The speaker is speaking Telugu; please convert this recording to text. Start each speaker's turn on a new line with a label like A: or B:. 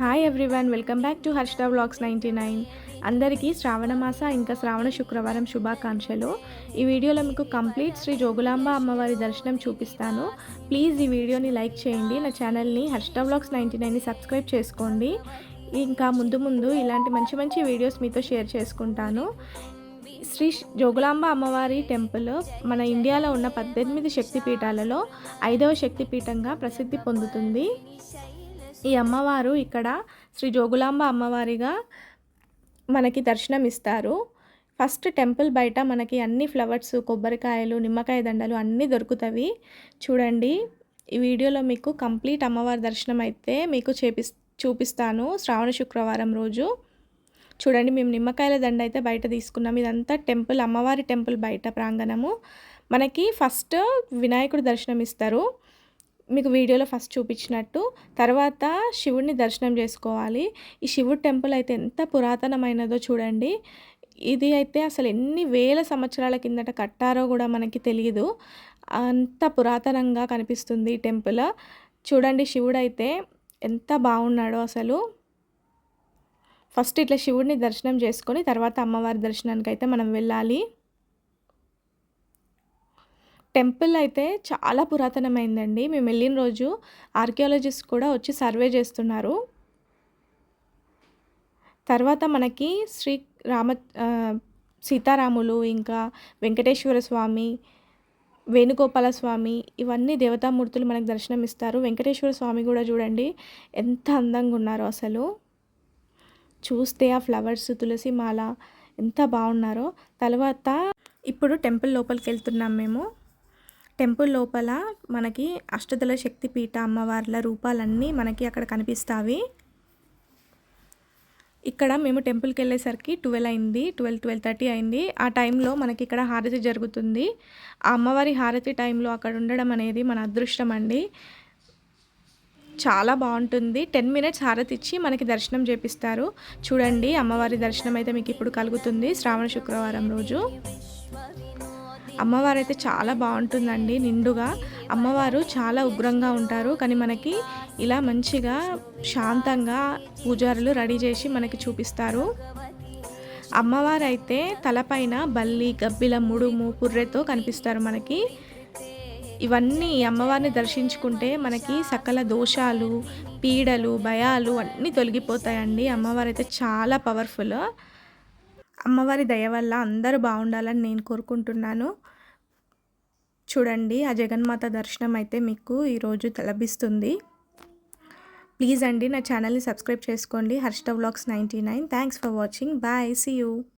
A: Hi everyone welcome back to Harsha vlogs ninety nine అందరికీ శ్రావణ మాస ఇంకా శ్రావణ శుక్రవారం శుభాకాంక్షలు. ఈ వీడియోలో మీకు కంప్లీట్ శ్రీ జోగులాంబ అమ్మవారి దర్శనం చూపిస్తాను. ప్లీజ్ ఈ వీడియోని లైక్ చేయండి నా ఛానల్ని హర్ష వ్లాగ్స్ నైంటీ నైన్ని సబ్స్క్రైబ్ చేసుకోండి. ఇంకా ముందు ముందు ఇలాంటి మంచి మంచి వీడియోస్ మీతో షేర్ చేసుకుంటాను. శ్రీ జోగులాంబ అమ్మవారి టెంపుల్ మన ఇండియాలో ఉన్న పద్దెనిమిది శక్తిపీఠాలలో ఐదవ శక్తిపీఠంగా ప్రసిద్ధి పొందుతుంది. ఈ అమ్మవారు ఇక్కడ శ్రీ జోగులాంబ అమ్మవారిగా మనకి దర్శనం ఇస్తారు ఫస్ట్ టెంపుల్ బయట మనకి అన్ని ఫ్లవర్స్ కొబ్బరికాయలు నిమ్మకాయ దండలు అన్నీ దొరుకుతాయి చూడండి ఈ వీడియోలో మీకు కంప్లీట్ అమ్మవారి దర్శనం అయితే మీకు చేపి చూపిస్తాను శ్రావణ శుక్రవారం రోజు. చూడండి మేము నిమ్మకాయల దండ అయితే బయట తీసుకున్నాం. ఇదంతా టెంపుల్ అమ్మవారి టెంపుల్ బయట ప్రాంగణము. మనకి ఫస్ట్ వినాయకుడు దర్శనం ఇస్తారు మీకు వీడియోలో ఫస్ట్ చూపించినట్టు తర్వాత శివుడిని దర్శనం చేసుకోవాలి. ఈ శివుడు టెంపుల్ అయితే ఎంత పురాతనమైనదో చూడండి. ఇది అయితే అసలు ఎన్ని వేల సంవత్సరాల కిందట కట్టారో కూడా మనకి తెలియదు అంత పురాతనంగా కనిపిస్తుంది ఈ టెంపుల్. చూడండి శివుడు అయితే ఎంత బాగున్నాడో అసలు. ఫస్ట్ ఇట్లా శివుడిని దర్శనం చేసుకొని తర్వాత అమ్మవారి దర్శనానికి అయితే మనం వెళ్ళాలి. టెంపుల్ అయితే చాలా పురాతనమైందండి. మేము వెళ్ళిన రోజు ఆర్కియాలజిస్ట్ కూడా వచ్చి సర్వే చేస్తున్నారు. తర్వాత మనకి శ్రీ రామ సీతారాములు ఇంకా వెంకటేశ్వర స్వామి వేణుగోపాల స్వామి ఇవన్నీ దేవతామూర్తులు మనకు దర్శనం ఇస్తారు వెంకటేశ్వర స్వామి కూడా చూడండి ఎంత అందంగా ఉన్నారో అసలు. చూస్తే ఆ ఫ్లవర్స్ తులసి మాల ఎంత బాగున్నారో. తర్వాత ఇప్పుడు టెంపుల్ లోపలికి వెళ్తున్నాం మేము. టెంపుల్ లోపల మనకి అష్టదల శక్తిపీఠ అమ్మవార్ల రూపాలన్నీ మనకి అక్కడ కనిపిస్తాయి ఇక్కడ మేము టెంపుల్కి వెళ్ళేసరికి ట్వెల్వ్ అయింది ట్వెల్వ్ ట్వెల్వ్ థర్టీ అయింది. ఆ టైంలో మనకి ఇక్కడ హారతి జరుగుతుంది. ఆ అమ్మవారి హారతి టైంలో అక్కడ ఉండడం అనేది మన అదృష్టం అండి. చాలా బాగుంటుంది. టెన్ మినిట్స్ హారతి ఇచ్చి మనకి దర్శనం చేపిస్తారు. చూడండి అమ్మవారి దర్శనం అయితే మీకు ఇప్పుడు కలుగుతుంది శ్రావణ శుక్రవారం రోజు. అమ్మవారు అయితే చాలా బాగుంటుందండి నిండుగా. అమ్మవారు చాలా ఉగ్రంగా ఉంటారు కానీ మనకి ఇలా మంచిగా శాంతంగా పూజారులు రెడీ చేసి మనకి చూపిస్తారు. అమ్మవారు అయితే తలపైన బల్లి గబ్బిల ముడుము పుర్రెతో కనిపిస్తారు మనకి. ఇవన్నీ అమ్మవారిని దర్శించుకుంటే మనకి సకల దోషాలు పీడలు భయాలు అన్నీ తొలగిపోతాయండి. అమ్మవారు అయితే చాలా పవర్ఫుల్. అమ్మవారి దయ వల్ల అందరూ బాగుండాలని నేను కోరుకుంటున్నాను. చూడండి ఆ జగన్మాత దర్శనం అయితే మీకు ఈరోజు లభిస్తుంది. ప్లీజ్ అండి నా ఛానల్ని సబ్స్క్రైబ్ చేసుకోండి. Harsha vlogs ninety nine. Thanks for watching. Bye. See you.